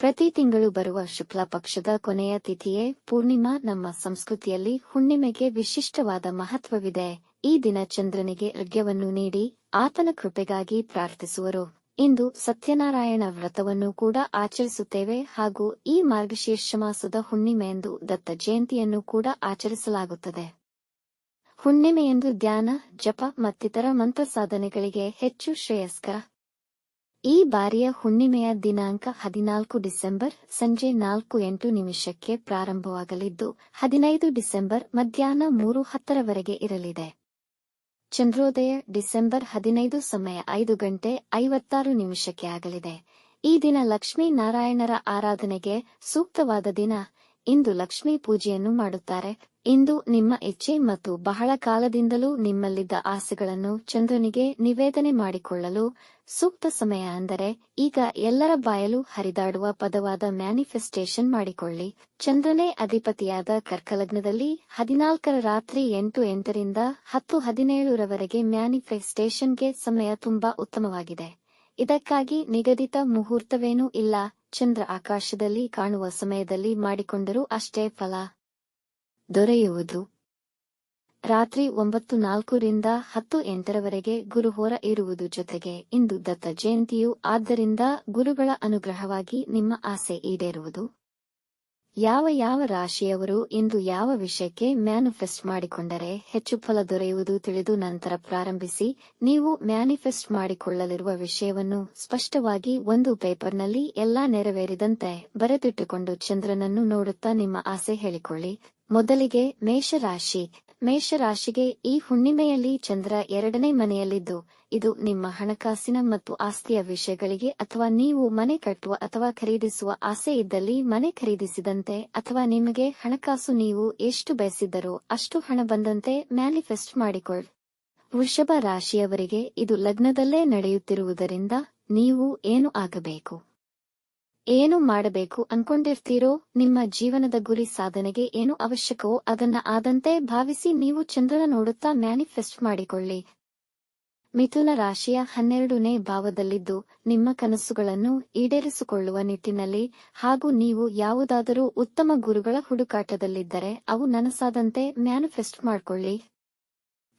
ಪ್ರತಿ ತಿಂಗಳು ಬರುವ ಶುಕ್ಲ ಪಕ್ಷದ ಕೊನೆಯ ತಿಥಿಯೇ ಪೂರ್ಣಿಮಾ. ನಮ್ಮ ಸಂಸ್ಕೃತಿಯಲ್ಲಿ ಹುಣ್ಣಿಮೆಗೆ ವಿಶಿಷ್ಟವಾದ ಮಹತ್ವವಿದೆ. ಈ ದಿನ ಚಂದ್ರನಿಗೆ ಅರ್ಘ್ಯವನ್ನು ನೀಡಿ ಆತನ ಕೃಪೆಗಾಗಿ ಪ್ರಾರ್ಥಿಸುವರು. ಇಂದು ಸತ್ಯನಾರಾಯಣ ವ್ರತವನ್ನು ಕೂಡ ಆಚರಿಸುತ್ತೇವೆ ಹಾಗೂ ಈ ಮಾರ್ಗಶೀರ್ಷ ಮಾಸದ ಹುಣ್ಣಿಮೆಯಂದು ದತ್ತ ಜಯಂತಿಯನ್ನು ಕೂಡ ಆಚರಿಸಲಾಗುತ್ತದೆ. ಹುಣ್ಣಿಮೆಯಂದು ಧ್ಯಾನ, ಜಪ ಮತ್ತಿತರ ಮಂತ್ರ ಸಾಧನೆಗಳಿಗೆ ಹೆಚ್ಚು ಶ್ರೇಯಸ್ಕರ. ಈ ಬಾರಿಯ ಹುಣ್ಣಿಮೆಯ ದಿನಾಂಕ ಹದಿನಾಲ್ಕು ಡಿಸೆಂಬರ್ ಸಂಜೆ ನಾಲ್ಕು ಎಂಟು ನಿಮಿಷಕ್ಕೆ ಪ್ರಾರಂಭವಾಗಲಿದ್ದು, ಹದಿನೈದು ಡಿಸೆಂಬರ್ ಮಧ್ಯಾಹ್ನ ಮೂರು ಹತ್ತರವರೆಗೆ ಇರಲಿದೆ. ಚಂದ್ರೋದಯ ಡಿಸೆಂಬರ್ ಹದಿನೈದು ಸಮಯ ಐದು ಗಂಟೆ ಐವತ್ತಾರು ನಿಮಿಷಕ್ಕೆ ಆಗಲಿದೆ. ಈ ದಿನ ಲಕ್ಷ್ಮೀ ನಾರಾಯಣರ ಆರಾಧನೆಗೆ ಸೂಕ್ತವಾದ ದಿನ. ಇಂದು ಲಕ್ಷ್ಮೀ ಪೂಜೆಯನ್ನು ಮಾಡುತ್ತಾರೆ. ಇಂದು ನಿಮ್ಮ ಇಚ್ಛೆ ಮತ್ತು ಬಹಳ ಕಾಲದಿಂದಲೂ ನಿಮ್ಮಲ್ಲಿದ್ದ ಆಸೆಗಳನ್ನು ಚಂದ್ರನಿಗೆ ನಿವೇದನೆ ಮಾಡಿಕೊಳ್ಳಲು ಸೂಕ್ತ ಸಮಯ ಅಂದರೆ ಈಗ ಎಲ್ಲರ ಬಾಯಲು ಹರಿದಾಡುವ ಪದವಾದ ಮ್ಯಾನಿಫೆಸ್ಟೇಷನ್ ಮಾಡಿಕೊಳ್ಳಿ. ಚಂದ್ರನೇ ಅಧಿಪತಿಯಾದ ಕರ್ಕಲಗ್ನದಲ್ಲಿ ಹದಿನಾಲ್ಕರ ರಾತ್ರಿ ಎಂಟು ಎಂಟರಿಂದ ಹತ್ತು ಹದಿನೇಳರವರೆಗೆ ಮ್ಯಾನಿಫೆಸ್ಟೇಷನ್ಗೆ ಸಮಯ ತುಂಬಾ ಉತ್ತಮವಾಗಿದೆ. ಇದಕ್ಕಾಗಿ ನಿಗದಿತ ಮುಹೂರ್ತವೇನೂ ಇಲ್ಲ. ಚಂದ್ರ ಆಕಾಶದಲ್ಲಿ ಕಾಣುವ ಸಮಯದಲ್ಲಿ ಮಾಡಿಕೊಂಡರೂ ಅಷ್ಟೇ ಫಲ ದೊರೆಯುವುದು. ರಾತ್ರಿ ಒಂಬತ್ತು ನಾಲ್ಕರಿಂದ ಹತ್ತು ಎಂಟರವರೆಗೆ ಗುರುಹೋರ ಇರುವುದು ಜೊತೆಗೆ ಇಂದು ದತ್ತ ಜಯಂತಿಯು. ಆದ್ದರಿಂದ ಗುರುಗಳ ಅನುಗ್ರಹವಾಗಿ ನಿಮ್ಮ ಆಸೆ ಈಡೇರುವುದು. ಯಾವ ಯಾವ ರಾಶಿಯವರು ಇಂದು ಯಾವ ವಿಷಯಕ್ಕೆ ಮ್ಯಾನಿಫೆಸ್ಟ್ ಮಾಡಿಕೊಂಡರೆ ಹೆಚ್ಚು ಫಲ ದೊರೆಯುವುದು ತಿಳಿದು ನಂತರ ಪ್ರಾರಂಭಿಸಿ, ನೀವು ಮ್ಯಾನಿಫೆಸ್ಟ್ ಮಾಡಿಕೊಳ್ಳಲಿರುವ ವಿಷಯವನ್ನು ಸ್ಪಷ್ಟವಾಗಿ ಒಂದು ಪೇಪರ್ನಲ್ಲಿ ಎಲ್ಲಾ ನೆರವೇರಿದಂತೆ ಬರೆದಿಟ್ಟುಕೊಂಡು ಚಂದ್ರನನ್ನು ನೋಡುತ್ತಾ ನಿಮ್ಮ ಆಸೆ ಹೇಳಿಕೊಳ್ಳಿ. ಮೊದಲಿಗೆ ಮೇಷರಾಶಿ ಮೇಷರಾಶಿಗೆ ಈ ಹುಣ್ಣಿಮೆಯಲ್ಲಿ ಚಂದ್ರ ಎರಡನೇ ಮನೆಯಲ್ಲಿದ್ದು, ಇದು ನಿಮ್ಮ ಹಣಕಾಸಿನ ಮತ್ತು ಆಸ್ತಿಯ ವಿಷಯಗಳಿಗೆ ಅಥವಾ ನೀವು ಮನೆ ಕಟ್ಟುವ ಅಥವಾ ಖರೀದಿಸುವ ಆಸೆ ಇದ್ದಲ್ಲಿ ಮನೆ ಖರೀದಿಸಿದಂತೆ ಅಥವಾ ನಿಮಗೆ ಹಣಕಾಸು ನೀವು ಎಷ್ಟು ಬಯಸಿದ್ದರೋ ಅಷ್ಟು ಹಣ ಬಂದಂತೆ ಮ್ಯಾನಿಫೆಸ್ಟ್ ಮಾಡಿಕೊಳ್ಳಿ. ವೃಷಭ ರಾಶಿಯವರಿಗೆ ಇದು ಲಗ್ನದಲ್ಲೇ ನಡೆಯುತ್ತಿರುವುದರಿಂದ ನೀವು ಏನು ಆಗಬೇಕು? ಏನು ಮಾಡಬೇಕು ಅನ್ಕೊಂಡಿರ್ತೀರೋ, ನಿಮ್ಮ ಜೀವನದ ಗುರಿ ಸಾಧನೆಗೆ ಏನು ಅವಶ್ಯಕವೋ ಅದನ್ನ ಆದಂತೆ ಭಾವಿಸಿ ನೀವು ಚಂದ್ರನ ನೋಡುತ್ತಾ ಮ್ಯಾನಿಫೆಸ್ಟ್ ಮಾಡಿಕೊಳ್ಳಿ. ಮಿಥುನ ರಾಶಿಯ ಹನ್ನೆರಡನೇ ಭಾವದಲ್ಲಿದ್ದು, ನಿಮ್ಮ ಕನಸುಗಳನ್ನು ಈಡೇರಿಸಿಕೊಳ್ಳುವ ನಿಟ್ಟಿನಲ್ಲಿ ಹಾಗೂ ನೀವು ಯಾವುದಾದರೂ ಉತ್ತಮ ಗುರುಗಳ ಹುಡುಕಾಟದಲ್ಲಿದ್ದರೆ ಅವು ನನಸಾದಂತೆ ಮ್ಯಾನಿಫೆಸ್ಟ್ ಮಾಡಿಕೊಳ್ಳಿ.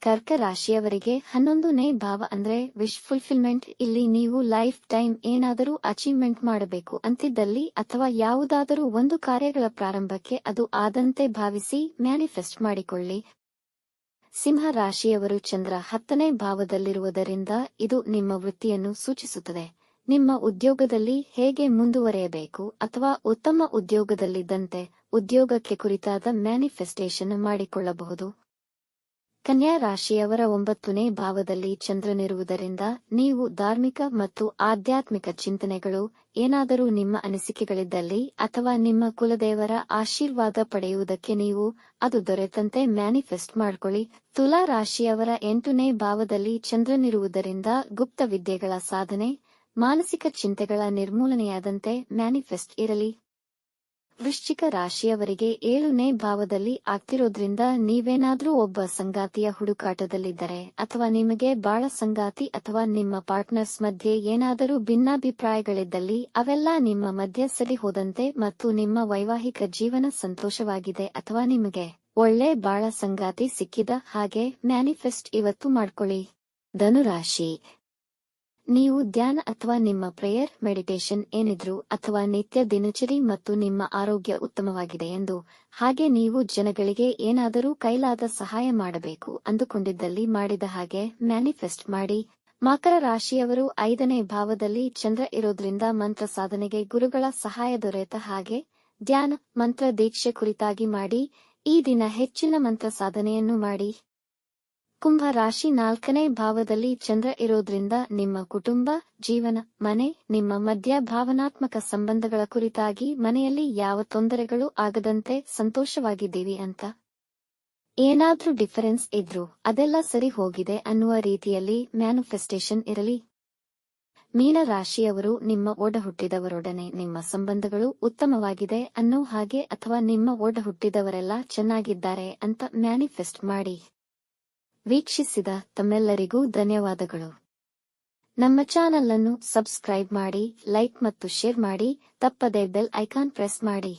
ಕರ್ಕ ರಾಶಿಯವರಿಗೆ ಹನ್ನೊಂದನೇ ಭಾವ ಅಂದ್ರೆ ವಿಶ್ ಫುಲ್ಫಿಲ್ಮೆಂಟ್ ಇಲ್ಲಿ ನೀವು ಲೈಫ್ ಟೈಮ್ ಏನಾದರೂ ಅಚೀವ್ಮೆಂಟ್ ಮಾಡಬೇಕು ಅಂತಿದ್ದಲ್ಲಿ ಅಥವಾ ಯಾವುದಾದರೂ ಒಂದು ಕಾರ್ಯಗಳ ಪ್ರಾರಂಭಕ್ಕೆ ಅದು ಆದಂತೆ ಭಾವಿಸಿ ಮ್ಯಾನಿಫೆಸ್ಟ್ ಮಾಡಿಕೊಳ್ಳಿ. ಸಿಂಹ ರಾಶಿಯವರು ಚಂದ್ರ ಹತ್ತನೇ ಭಾವದಲ್ಲಿರುವುದರಿಂದ ಇದು ನಿಮ್ಮ ವೃತ್ತಿಯನ್ನು ಸೂಚಿಸುತ್ತದೆ. ನಿಮ್ಮ ಉದ್ಯೋಗದಲ್ಲಿ ಹೇಗೆ ಮುಂದುವರೆಯಬೇಕು ಅಥವಾ ಉತ್ತಮ ಉದ್ಯೋಗದಲ್ಲಿದ್ದಂತೆ ಉದ್ಯೋಗಕ್ಕೆ ಕುರಿತಾದ ಮ್ಯಾನಿಫೆಸ್ಟೇಷನ್ ಮಾಡಿಕೊಳ್ಳಬಹುದು. ಕನ್ಯಾ ರಾಶಿಯವರ ಒಂಬತ್ತನೇ ಭಾವದಲ್ಲಿ ಚಂದ್ರನಿರುವುದರಿಂದ ನೀವು ಧಾರ್ಮಿಕ ಮತ್ತು ಆಧ್ಯಾತ್ಮಿಕ ಚಿಂತನೆಗಳು, ಏನಾದರೂ ನಿಮ್ಮ ಅನಿಸಿಕೆಗಳಿದ್ದಲ್ಲಿ ಅಥವಾ ನಿಮ್ಮ ಕುಲದೇವರ ಆಶೀರ್ವಾದ ಪಡೆಯುವುದಕ್ಕೆ ನೀವು ಅದು ದೊರೆತಂತೆ ಮ್ಯಾನಿಫೆಸ್ಟ್ ಮಾಡಿಕೊಳ್ಳಿ. ತುಲಾ ರಾಶಿಯವರ ಎಂಟನೇ ಭಾವದಲ್ಲಿ ಚಂದ್ರನಿರುವುದರಿಂದ ಗುಪ್ತ ವಿದ್ಯೆಗಳ ಸಾಧನೆ, ಮಾನಸಿಕ ಚಿಂತೆಗಳ ನಿರ್ಮೂಲನೆಯಾದಂತೆ ಮ್ಯಾನಿಫೆಸ್ಟ್ ಇರಲಿ. ವೃಶ್ಚಿಕ ರಾಶಿಯವರಿಗೆ ಏಳುನೇ ಭಾವದಲ್ಲಿ ಆಗ್ತಿರೋದ್ರಿಂದ ನೀವೇನಾದ್ರೂ ಒಬ್ಬ ಸಂಗಾತಿಯ ಹುಡುಕಾಟದಲ್ಲಿದ್ದರೆ ಅಥವಾ ನಿಮಗೆ ಬಾಳ ಸಂಗಾತಿ ಅಥವಾ ನಿಮ್ಮ ಪಾರ್ಟ್ನರ್ಸ್ ಮಧ್ಯೆ ಏನಾದರೂ ಭಿನ್ನಾಭಿಪ್ರಾಯಗಳಿದ್ದಲ್ಲಿ ಅವೆಲ್ಲ ನಿಮ್ಮ ಮಧ್ಯೆ ಸರಿ ಹೋದಂತೆ ಮತ್ತು ನಿಮ್ಮ ವೈವಾಹಿಕ ಜೀವನ ಸಂತೋಷವಾಗಿದೆ ಅಥವಾ ನಿಮಗೆ ಒಳ್ಳೆ ಬಾಳ ಸಂಗಾತಿ ಸಿಕ್ಕಿದ ಹಾಗೆ ಮ್ಯಾನಿಫೆಸ್ಟ್ ಇವತ್ತು ಮಾಡ್ಕೊಳ್ಳಿ. ಧನುರಾಶಿ ನೀವು ಧ್ಯಾನ ಅಥವಾ ನಿಮ್ಮ ಪ್ರೇಯರ್ ಮೆಡಿಟೇಷನ್ ಏನಿದ್ರು ಅಥವಾ ನಿತ್ಯ ದಿನಚರಿ ಮತ್ತು ನಿಮ್ಮ ಆರೋಗ್ಯ ಉತ್ತಮವಾಗಿದೆ ಎಂದು, ಹಾಗೆ ನೀವು ಜನಗಳಿಗೆ ಏನಾದರೂ ಕೈಲಾದ ಸಹಾಯ ಮಾಡಬೇಕು ಅಂದುಕೊಂಡಿದ್ದಲ್ಲಿ ಮಾಡಿದ ಹಾಗೆ ಮ್ಯಾನಿಫೆಸ್ಟ್ ಮಾಡಿ. ಮಕರ ರಾಶಿಯವರು ಐದನೇ ಭಾವದಲ್ಲಿ ಚಂದ್ರ ಇರೋದ್ರಿಂದ ಮಂತ್ರ ಸಾಧನೆಗೆ ಗುರುಗಳ ಸಹಾಯ ದೊರೆತ ಹಾಗೆ ಧ್ಯಾನ, ಮಂತ್ರ ದೀಕ್ಷೆ ಕುರಿತಾಗಿ ಮಾಡಿ, ಈ ದಿನ ಹೆಚ್ಚಿನ ಮಂತ್ರ ಸಾಧನೆಯನ್ನು ಮಾಡಿ. ಕುಂಭ ರಾಶಿ ನಾಲ್ಕನೇ ಭಾವದಲ್ಲಿ ಚಂದ್ರ ಇರೋದ್ರಿಂದ ನಿಮ್ಮ ಕುಟುಂಬ, ಜೀವನ, ಮನೆ, ನಿಮ್ಮ ಮಧ್ಯ ಭಾವನಾತ್ಮಕ ಸಂಬಂಧಗಳ ಕುರಿತಾಗಿ ಮನೆಯಲ್ಲಿ ಯಾವ ತೊಂದರೆಗಳು ಆಗದಂತೆ ಸಂತೋಷವಾಗಿದ್ದೀವಿ ಅಂತ. ಏನಾದ್ರೂ ಡಿಫರೆನ್ಸ್ ಇದ್ರೂ ಅದೆಲ್ಲ ಸರಿ ಹೋಗಿದೆ ಅನ್ನುವ ರೀತಿಯಲ್ಲಿ ಮ್ಯಾನಿಫೆಸ್ಟೇಷನ್ ಇರಲಿ. ಮೀನ ರಾಶಿಯವರು ನಿಮ್ಮ ಓಡ ಹುಟ್ಟಿದವರೊಡನೆ ನಿಮ್ಮ ಸಂಬಂಧಗಳು ಉತ್ತಮವಾಗಿದೆ ಅನ್ನೋ ಹಾಗೆ ಅಥವಾ ನಿಮ್ಮ ಓಡ ಹುಟ್ಟಿದವರೆಲ್ಲ ಚೆನ್ನಾಗಿದ್ದಾರೆ ಅಂತ ಮ್ಯಾನಿಫೆಸ್ಟ್ ಮಾಡಿ. ವೀಕ್ಷಿಸಿದ ತಮ್ಮೆಲ್ಲರಿಗೂ ಧನ್ಯವಾದಗಳು. ನಮ್ಮ ಚಾನಲ್ ಅನ್ನು ಸಬ್ಸ್ಕ್ರೈಬ್ ಮಾಡಿ, ಲೈಕ್ ಮತ್ತು ಶೇರ್ ಮಾಡಿ, ತಪ್ಪದೇ ಬೆಲ್ ಐಕಾನ್ ಪ್ರೆಸ್ ಮಾಡಿ.